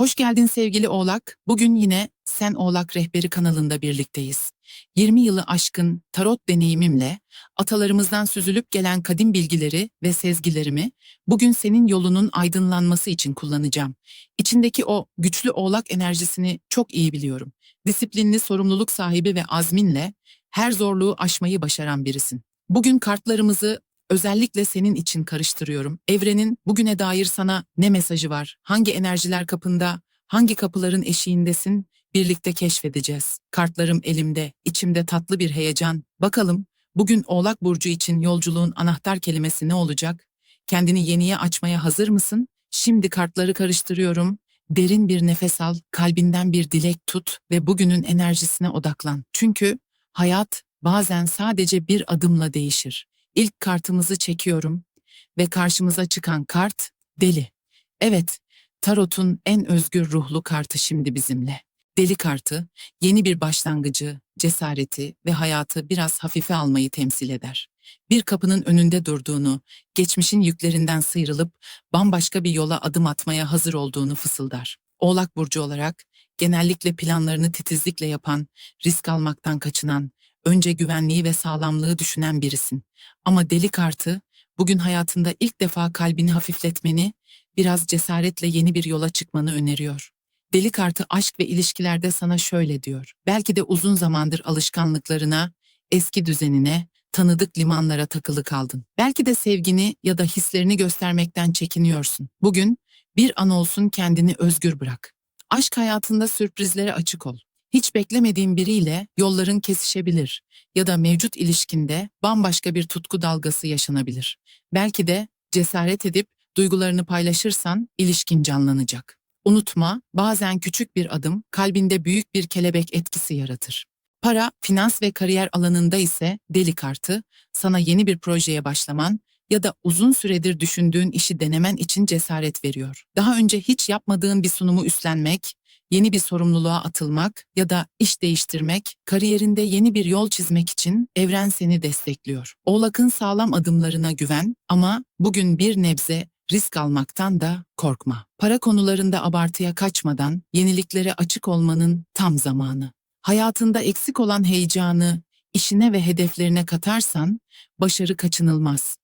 Hoş geldin sevgili Oğlak. Bugün yine Sen Oğlak Rehberi kanalında birlikteyiz. 20 yılı aşkın tarot deneyimimle atalarımızdan süzülüp gelen kadim bilgileri ve sezgilerimi bugün senin yolunun aydınlanması için kullanacağım. İçindeki o güçlü Oğlak enerjisini çok iyi biliyorum. Disiplinli, sorumluluk sahibi ve azminle her zorluğu aşmayı başaran birisin. Bugün kartlarımızı özellikle senin için karıştırıyorum. Evrenin bugüne dair sana ne mesajı var? Hangi enerjiler kapında? Hangi kapıların eşiğindesin? Birlikte keşfedeceğiz. Kartlarım elimde, içimde tatlı bir heyecan. Bakalım bugün Oğlak Burcu için yolculuğun anahtar kelimesi ne olacak? Kendini yeniye açmaya hazır mısın? Şimdi kartları karıştırıyorum. Derin bir nefes al, kalbinden bir dilek tut ve bugünün enerjisine odaklan. Çünkü hayat bazen sadece bir adımla değişir. İlk kartımızı çekiyorum ve karşımıza çıkan kart deli. Evet, tarotun en özgür ruhlu kartı şimdi bizimle. Deli kartı, yeni bir başlangıcı, cesareti ve hayatı biraz hafife almayı temsil eder. Bir kapının önünde durduğunu, geçmişin yüklerinden sıyrılıp bambaşka bir yola adım atmaya hazır olduğunu fısıldar. Oğlak burcu olarak genellikle planlarını titizlikle yapan, risk almaktan kaçınan, önce güvenliği ve sağlamlığı düşünen birisin. Ama deli kartı bugün hayatında ilk defa kalbini hafifletmeni, biraz cesaretle yeni bir yola çıkmanı öneriyor. Deli kartı aşk ve ilişkilerde sana şöyle diyor. Belki de uzun zamandır alışkanlıklarına, eski düzenine, tanıdık limanlara takılı kaldın. Belki de sevgini ya da hislerini göstermekten çekiniyorsun. Bugün bir an olsun kendini özgür bırak. Aşk hayatında sürprizlere açık ol. Hiç beklemediğin biriyle yolların kesişebilir ya da mevcut ilişkinde bambaşka bir tutku dalgası yaşanabilir. Belki de cesaret edip duygularını paylaşırsan ilişkin canlanacak. Unutma, bazen küçük bir adım kalbinde büyük bir kelebek etkisi yaratır. Para, finans ve kariyer alanında ise deli kartı sana yeni bir projeye başlaman ya da uzun süredir düşündüğün işi denemen için cesaret veriyor. Daha önce hiç yapmadığın bir sunumu üstlenmek, yeni bir sorumluluğa atılmak ya da iş değiştirmek, kariyerinde yeni bir yol çizmek için evren seni destekliyor. Oğlak'ın sağlam adımlarına güven ama bugün bir nebze risk almaktan da korkma. Para konularında abartıya kaçmadan yeniliklere açık olmanın tam zamanı. Hayatında eksik olan heyecanı işine ve hedeflerine katarsan başarı kaçınılmaz.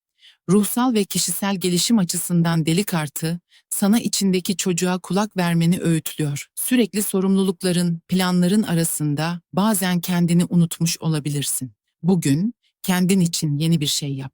Ruhsal ve kişisel gelişim açısından deli kartı sana içindeki çocuğa kulak vermeni öğütlüyor. Sürekli sorumlulukların, planların arasında bazen kendini unutmuş olabilirsin. Bugün kendin için yeni bir şey yap.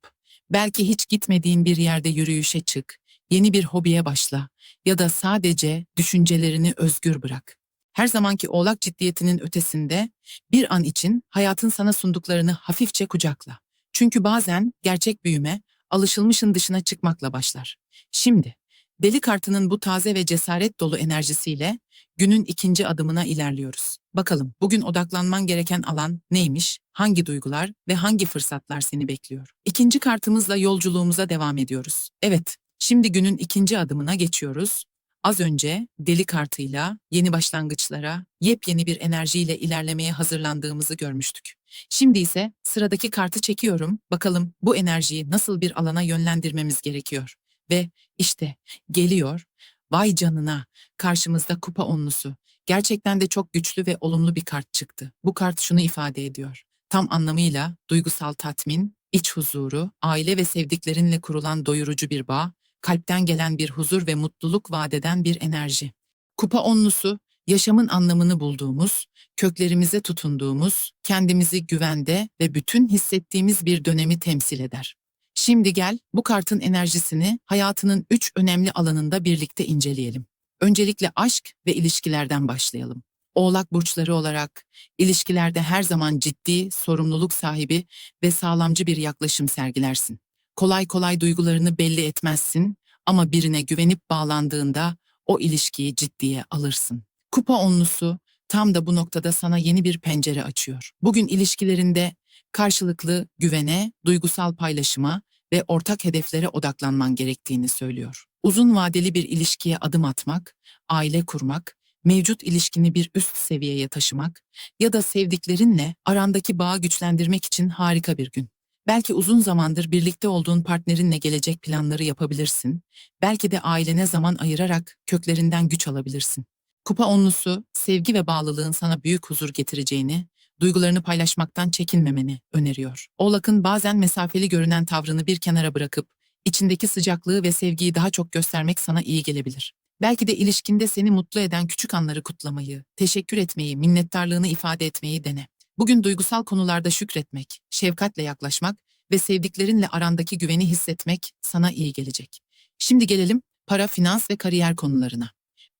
Belki hiç gitmediğin bir yerde yürüyüşe çık, yeni bir hobiye başla ya da sadece düşüncelerini özgür bırak. Her zamanki oğlak ciddiyetinin ötesinde bir an için hayatın sana sunduklarını hafifçe kucakla. Çünkü bazen gerçek büyüme alışılmışın dışına çıkmakla başlar. Şimdi Deli kartının bu taze ve cesaret dolu enerjisiyle günün ikinci adımına ilerliyoruz. Bakalım bugün odaklanman gereken alan neymiş, hangi duygular ve hangi fırsatlar seni bekliyor? İkinci kartımızla yolculuğumuza devam ediyoruz. Evet, şimdi günün ikinci adımına geçiyoruz. Az önce deli kartıyla yeni başlangıçlara, yepyeni bir enerjiyle ilerlemeye hazırlandığımızı görmüştük. Şimdi ise sıradaki kartı çekiyorum. Bakalım bu enerjiyi nasıl bir alana yönlendirmemiz gerekiyor? Ve işte geliyor. Vay canına karşımızda kupa onlusu. Gerçekten de çok güçlü ve olumlu bir kart çıktı. Bu kart şunu ifade ediyor. Tam anlamıyla duygusal tatmin, iç huzuru, aile ve sevdiklerinle kurulan doyurucu bir bağ, kalpten gelen bir huzur ve mutluluk vadeden bir enerji. Kupa onlusu, yaşamın anlamını bulduğumuz, köklerimize tutunduğumuz, kendimizi güvende ve bütün hissettiğimiz bir dönemi temsil eder. Şimdi gel bu kartın enerjisini hayatının üç önemli alanında birlikte inceleyelim. Öncelikle aşk ve ilişkilerden başlayalım. Oğlak burçları olarak ilişkilerde her zaman ciddi, sorumluluk sahibi ve sağlamcı bir yaklaşım sergilersin. Kolay kolay duygularını belli etmezsin ama birine güvenip bağlandığında o ilişkiyi ciddiye alırsın. Kupa onlusu tam da bu noktada sana yeni bir pencere açıyor. Bugün ilişkilerinde karşılıklı güvene, duygusal paylaşıma ve ortak hedeflere odaklanman gerektiğini söylüyor. Uzun vadeli bir ilişkiye adım atmak, aile kurmak, mevcut ilişkini bir üst seviyeye taşımak ya da sevdiklerinle arandaki bağı güçlendirmek için harika bir gün. Belki uzun zamandır birlikte olduğun partnerinle gelecek planları yapabilirsin. Belki de ailene zaman ayırarak köklerinden güç alabilirsin. Kupa onlusu, sevgi ve bağlılığın sana büyük huzur getireceğini, duygularını paylaşmaktan çekinmemeni öneriyor. Oğlak'ın bazen mesafeli görünen tavrını bir kenara bırakıp, içindeki sıcaklığı ve sevgiyi daha çok göstermek sana iyi gelebilir. Belki de ilişkinde seni mutlu eden küçük anları kutlamayı, teşekkür etmeyi, minnettarlığını ifade etmeyi dene. Bugün duygusal konularda şükretmek, şefkatle yaklaşmak ve sevdiklerinle arandaki güveni hissetmek sana iyi gelecek. Şimdi gelelim para, finans ve kariyer konularına.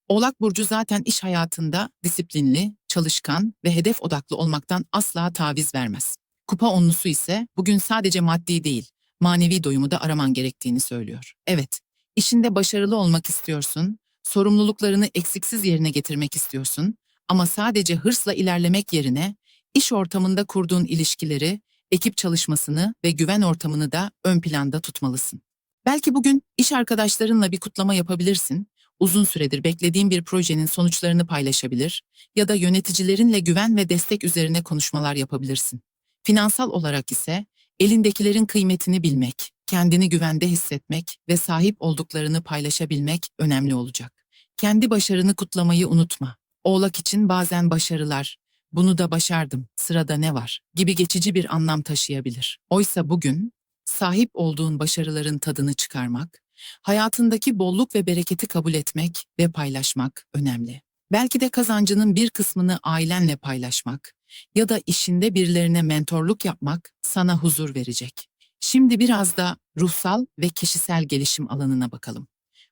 Oğlak burcu zaten iş hayatında disiplinli, çalışkan ve hedef odaklı olmaktan asla taviz vermez. Kupa onlusu ise bugün sadece maddi değil, manevi doyumu da araman gerektiğini söylüyor. Evet, işinde başarılı olmak istiyorsun, sorumluluklarını eksiksiz yerine getirmek istiyorsun ama sadece hırsla ilerlemek yerine iş ortamında kurduğun ilişkileri, ekip çalışmasını ve güven ortamını da ön planda tutmalısın. Belki bugün iş arkadaşlarınla bir kutlama yapabilirsin, uzun süredir beklediğin bir projenin sonuçlarını paylaşabilir ya da yöneticilerinle güven ve destek üzerine konuşmalar yapabilirsin. Finansal olarak ise elindekilerin kıymetini bilmek, kendini güvende hissetmek ve sahip olduklarını paylaşabilmek önemli olacak. Kendi başarını kutlamayı unutma. Oğlak için bazen başarılar, bunu da başardım, sırada ne var gibi geçici bir anlam taşıyabilir. Oysa bugün sahip olduğun başarıların tadını çıkarmak, hayatındaki bolluk ve bereketi kabul etmek ve paylaşmak önemli. Belki de kazancının bir kısmını ailenle paylaşmak ya da işinde birilerine mentorluk yapmak sana huzur verecek. Şimdi biraz da ruhsal ve kişisel gelişim alanına bakalım.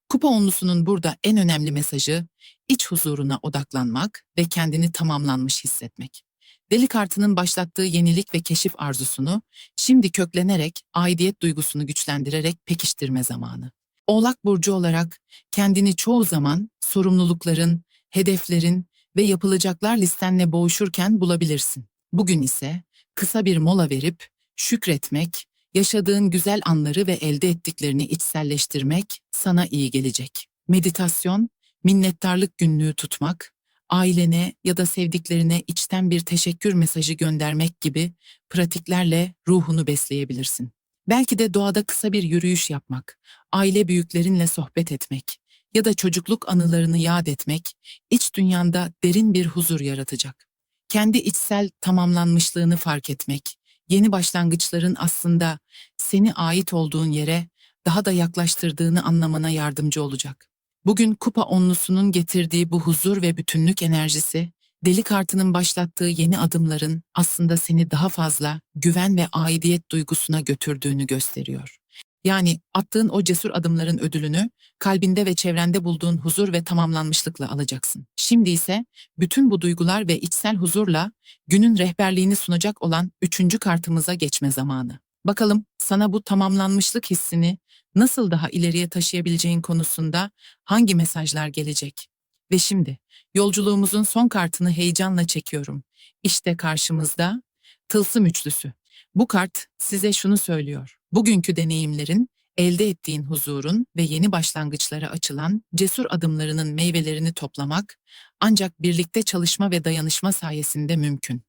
Kupa onlusunun burada en önemli mesajı iç huzuruna odaklanmak ve kendini tamamlanmış hissetmek. Deli kartının başlattığı yenilik ve keşif arzusunu şimdi köklenerek aidiyet duygusunu güçlendirerek pekiştirme zamanı. Oğlak burcu olarak kendini çoğu zaman sorumlulukların, hedeflerin ve yapılacaklar listenle boğuşurken bulabilirsin. Bugün ise kısa bir mola verip şükretmek, yaşadığın güzel anları ve elde ettiklerini içselleştirmek sana iyi gelecek. Meditasyon, minnettarlık günlüğü tutmak, ailene ya da sevdiklerine içten bir teşekkür mesajı göndermek gibi pratiklerle ruhunu besleyebilirsin. Belki de doğada kısa bir yürüyüş yapmak, aile büyüklerinle sohbet etmek ya da çocukluk anılarını yad etmek iç dünyanda derin bir huzur yaratacak. Kendi içsel tamamlanmışlığını fark etmek, yeni başlangıçların aslında seni ait olduğun yere daha da yaklaştırdığını anlamana yardımcı olacak. Bugün kupa onlusunun getirdiği bu huzur ve bütünlük enerjisi, deli kartının başlattığı yeni adımların aslında seni daha fazla güven ve aidiyet duygusuna götürdüğünü gösteriyor. Yani attığın o cesur adımların ödülünü kalbinde ve çevrende bulduğun huzur ve tamamlanmışlıkla alacaksın. Şimdi ise bütün bu duygular ve içsel huzurla günün rehberliğini sunacak olan üçüncü kartımıza geçme zamanı. Bakalım sana bu tamamlanmışlık hissini nasıl daha ileriye taşıyabileceğin konusunda hangi mesajlar gelecek? Ve şimdi yolculuğumuzun son kartını heyecanla çekiyorum. İşte karşımızda tılsım üçlüsü. Bu kart size şunu söylüyor. Bugünkü deneyimlerin, elde ettiğin huzurun ve yeni başlangıçlara açılan cesur adımlarının meyvelerini toplamak ancak birlikte çalışma ve dayanışma sayesinde mümkün.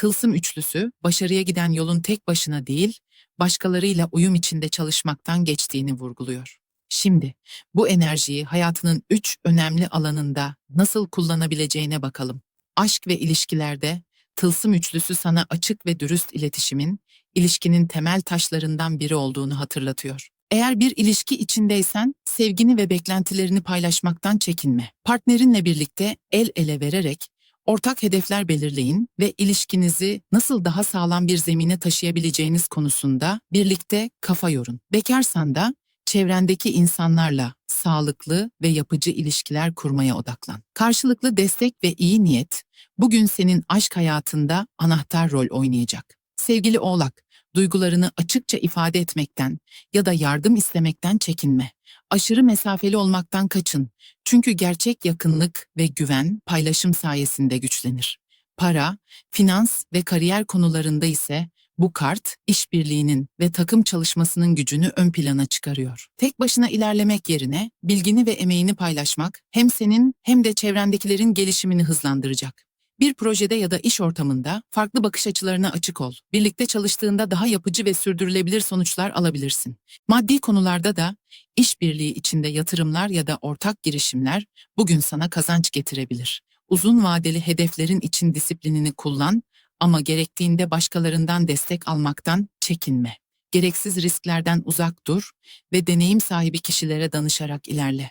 Tılsım üçlüsü, başarıya giden yolun tek başına değil, başkalarıyla uyum içinde çalışmaktan geçtiğini vurguluyor. Şimdi bu enerjiyi hayatının üç önemli alanında nasıl kullanabileceğine bakalım. Aşk ve ilişkilerde tılsım üçlüsü sana açık ve dürüst iletişimin, ilişkinin temel taşlarından biri olduğunu hatırlatıyor. Eğer bir ilişki içindeysen sevgini ve beklentilerini paylaşmaktan çekinme. Partnerinle birlikte el ele vererek ortak hedefler belirleyin ve ilişkinizi nasıl daha sağlam bir zemine taşıyabileceğiniz konusunda birlikte kafa yorun. Bekarsan da çevrendeki insanlarla sağlıklı ve yapıcı ilişkiler kurmaya odaklan. Karşılıklı destek ve iyi niyet bugün senin aşk hayatında anahtar rol oynayacak. Sevgili Oğlak, duygularını açıkça ifade etmekten ya da yardım istemekten çekinme. Aşırı mesafeli olmaktan kaçın. Çünkü gerçek yakınlık ve güven paylaşım sayesinde güçlenir. Para, finans ve kariyer konularında ise bu kart, işbirliğinin ve takım çalışmasının gücünü ön plana çıkarıyor. Tek başına ilerlemek yerine bilgini ve emeğini paylaşmak hem senin hem de çevrendekilerin gelişimini hızlandıracak. Bir projede ya da iş ortamında farklı bakış açılarına açık ol. Birlikte çalıştığında daha yapıcı ve sürdürülebilir sonuçlar alabilirsin. Maddi konularda da işbirliği içinde yatırımlar ya da ortak girişimler bugün sana kazanç getirebilir. Uzun vadeli hedeflerin için disiplinini kullan ama gerektiğinde başkalarından destek almaktan çekinme. Gereksiz risklerden uzak dur ve deneyim sahibi kişilere danışarak ilerle.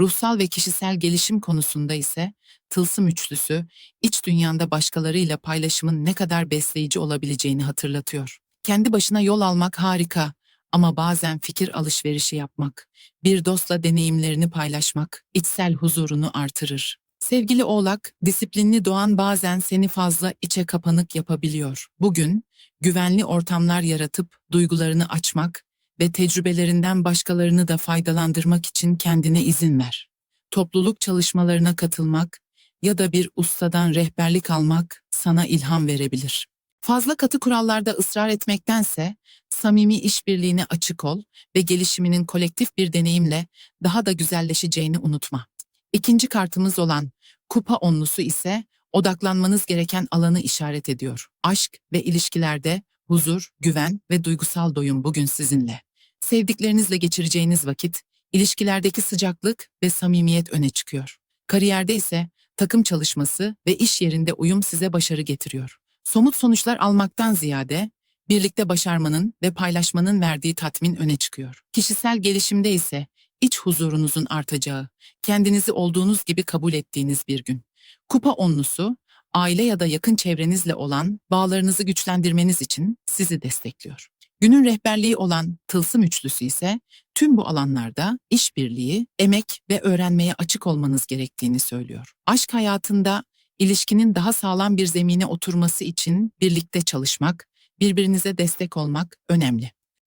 Ruhsal ve kişisel gelişim konusunda ise tılsım üçlüsü, iç dünyanda başkalarıyla paylaşımın ne kadar besleyici olabileceğini hatırlatıyor. Kendi başına yol almak harika ama bazen fikir alışverişi yapmak, bir dostla deneyimlerini paylaşmak içsel huzurunu artırır. Sevgili Oğlak, disiplinli doğan bazen seni fazla içe kapanık yapabiliyor. Bugün, güvenli ortamlar yaratıp duygularını açmak ve tecrübelerinden başkalarını da faydalandırmak için kendine izin ver. Topluluk çalışmalarına katılmak ya da bir ustadan rehberlik almak sana ilham verebilir. Fazla katı kurallarda ısrar etmektense samimi işbirliğine açık ol ve gelişiminin kolektif bir deneyimle daha da güzelleşeceğini unutma. İkinci kartımız olan kupa onlusu ise odaklanmanız gereken alanı işaret ediyor. Aşk ve ilişkilerde huzur, güven ve duygusal doyum bugün sizinle. Sevdiklerinizle geçireceğiniz vakit, ilişkilerdeki sıcaklık ve samimiyet öne çıkıyor. Kariyerde ise takım çalışması ve iş yerinde uyum size başarı getiriyor. Somut sonuçlar almaktan ziyade birlikte başarmanın ve paylaşmanın verdiği tatmin öne çıkıyor. Kişisel gelişimde ise iç huzurunuzun artacağı, kendinizi olduğunuz gibi kabul ettiğiniz bir gün. Kupa onlusu, aile ya da yakın çevrenizle olan bağlarınızı güçlendirmeniz için sizi destekliyor. Günün rehberliği olan tılsım üçlüsü ise tüm bu alanlarda işbirliği, emek ve öğrenmeye açık olmanız gerektiğini söylüyor. Aşk hayatında ilişkinin daha sağlam bir zemine oturması için birlikte çalışmak, birbirinize destek olmak önemli.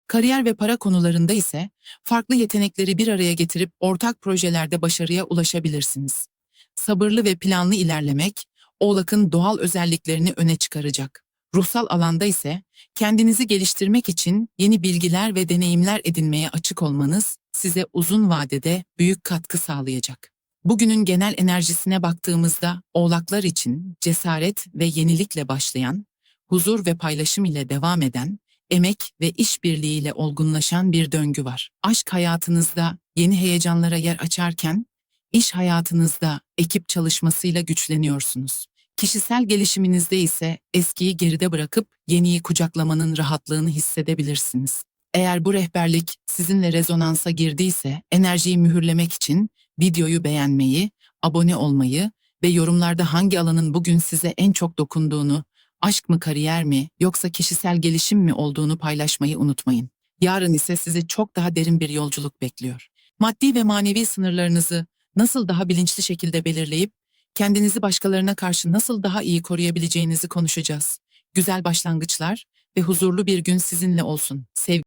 Kariyer ve para konularında ise farklı yetenekleri bir araya getirip ortak projelerde başarıya ulaşabilirsiniz. Sabırlı ve planlı ilerlemek, Oğlak'ın doğal özelliklerini öne çıkaracak. Ruhsal alanda ise kendinizi geliştirmek için yeni bilgiler ve deneyimler edinmeye açık olmanız size uzun vadede büyük katkı sağlayacak. Bugünün genel enerjisine baktığımızda Oğlaklar için cesaret ve yenilikle başlayan, huzur ve paylaşım ile devam eden, emek ve işbirliğiyle olgunlaşan bir döngü var. Aşk hayatınızda yeni heyecanlara yer açarken, iş hayatınızda ekip çalışmasıyla güçleniyorsunuz. Kişisel gelişiminizde ise eskiyi geride bırakıp yeniyi kucaklamanın rahatlığını hissedebilirsiniz. Eğer bu rehberlik sizinle rezonansa girdiyse enerjiyi mühürlemek için videoyu beğenmeyi, abone olmayı ve yorumlarda hangi alanın bugün size en çok dokunduğunu, aşk mı kariyer mi yoksa kişisel gelişim mi olduğunu paylaşmayı unutmayın. Yarın ise sizi çok daha derin bir yolculuk bekliyor. Maddi ve manevi sınırlarınızı nasıl daha bilinçli şekilde belirleyip kendinizi başkalarına karşı nasıl daha iyi koruyabileceğinizi konuşacağız. Güzel başlangıçlar ve huzurlu bir gün sizinle olsun. Sevgi